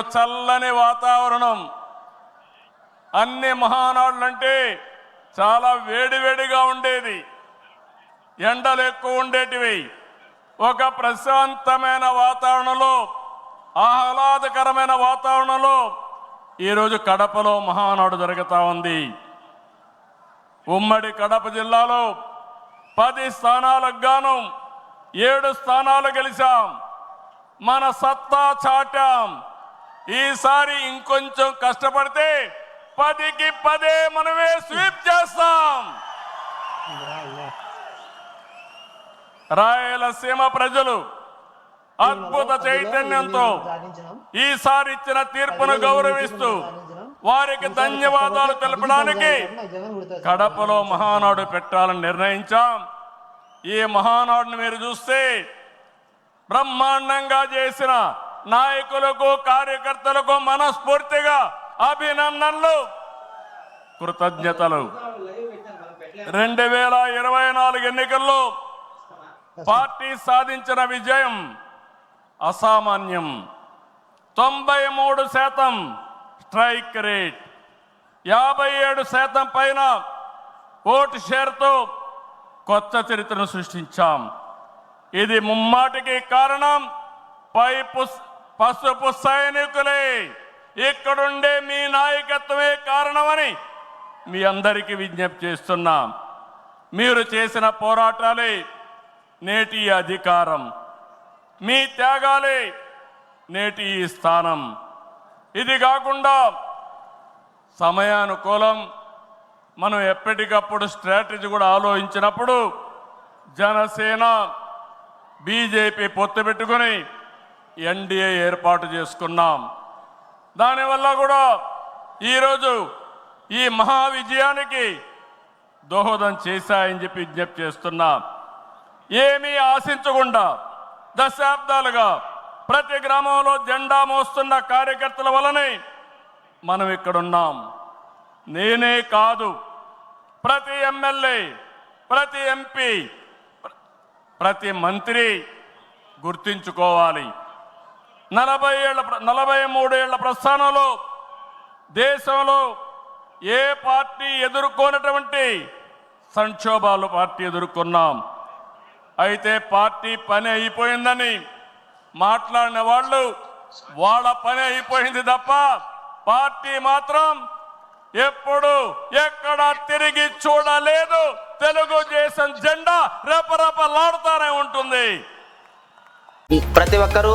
చల్లని వాతావరణం. అన్ని మహానాడులంటే చాలా వేడివేడిగా ఉండేది. ఎండలు ఎక్కువ ఉండేటివి. ఒక ప్రశాంతమైన వాతావరణంలో ఆహ్లాదకరమైన వాతావరణంలో ఈరోజు కడపలో మహానాడు జరుగుతూ ఉంది. ఉమ్మడి కడప జిల్లాలో పది స్థానాలకు గాను ఏడు స్థానాలు గెలిచాం. మన సత్తా చాటాం. ఈసారి ఇంకొంచెం కష్టపడితే పదికి పదే మనమే స్వీప్ చేస్తాం. రాయలసీమ ప్రజలు అద్భుత చైతన్యంతో ఈసారి ఇచ్చిన తీర్పును గౌరవిస్తూ వారికి ధన్యవాదాలు తెలపడానికి కడపలో మహానాడు పెట్టాలని నిర్ణయించాం. ఈ మహానాడుని మీరు చూస్తే బ్రహ్మాండంగా చేసిన నాయకులకు కార్యకర్తలకు మనస్ఫూర్తిగా అభినందనలు. కృతజ్ఞతలు. రెండు వేల ఇరవై నాలుగు ఎన్నికల్లో పార్టీ సాధించిన విజయం అసామాన్యం. తొంభై మూడు శాతం స్ట్రైక్ రేట్. యాభై ఏడు శాతం పైన ఓటు షేర్తో కొత్త చరిత్రను సృష్టించాం. ఇది ముమ్మాటికి కారణం. పై పుస్- పసుపు సైనికులే ఇక్కడుండే మీ నాయకత్వమే కారణమని మీ అందరికీ విజ్ఞప్తి చేస్తున్నాం. మీరు చేసిన పోరాటాలే నేటి అధికారం. మీ త్యాగాలే నేటి ఈ స్థానం. ఇది కాకుండా సమయానుకూలం మనం ఎప్పటికప్పుడు స్ట్రాటజీ కూడా ఆలోచించినప్పుడు జనసేన బీజేపీ పొత్తు పెట్టుకొని ఎన్డీఏ ఏర్పాటు చేసుకున్నాం. దానివల్ల కూడా ఈరోజు ఈ మహా విజయానికి దోహదం చేశాయని చెప్పి విజ్ఞప్తి చేస్తున్నా. ఏమీ ఆశించకుండా దశాబ్దాలుగా ప్రతి గ్రామంలో జెండా మోస్తున్న కార్యకర్తల వలనే మనం ఇక్కడున్నాం. నేనే కాదు ప్రతి ఎమ్మెల్యే ప్రతి ఎంపీ ప్రతి మంత్రి గుర్తించుకోవాలి. నలభై ఏళ్ళ నలభై మూడేళ్ళ ప్రస్థానంలో దేశంలో ఏ పార్టీ ఎదుర్కొన్నటువంటి సంక్షోభాలు పార్టీ ఎదుర్కొన్నాం. అయితే పార్టీ పని అయిపోయిందని మాట్లాడిన వాళ్ళు వాళ్ళ పని అయిపోయింది తప్ప పార్టీ మాత్రం ఎప్పుడు ఎక్కడ తిరిగి చూడలేదు. తెలుగుదేశం జెండా రెపరెపలాడుతూనే ఉంటుంది. ప్రతి ఒక్కరూ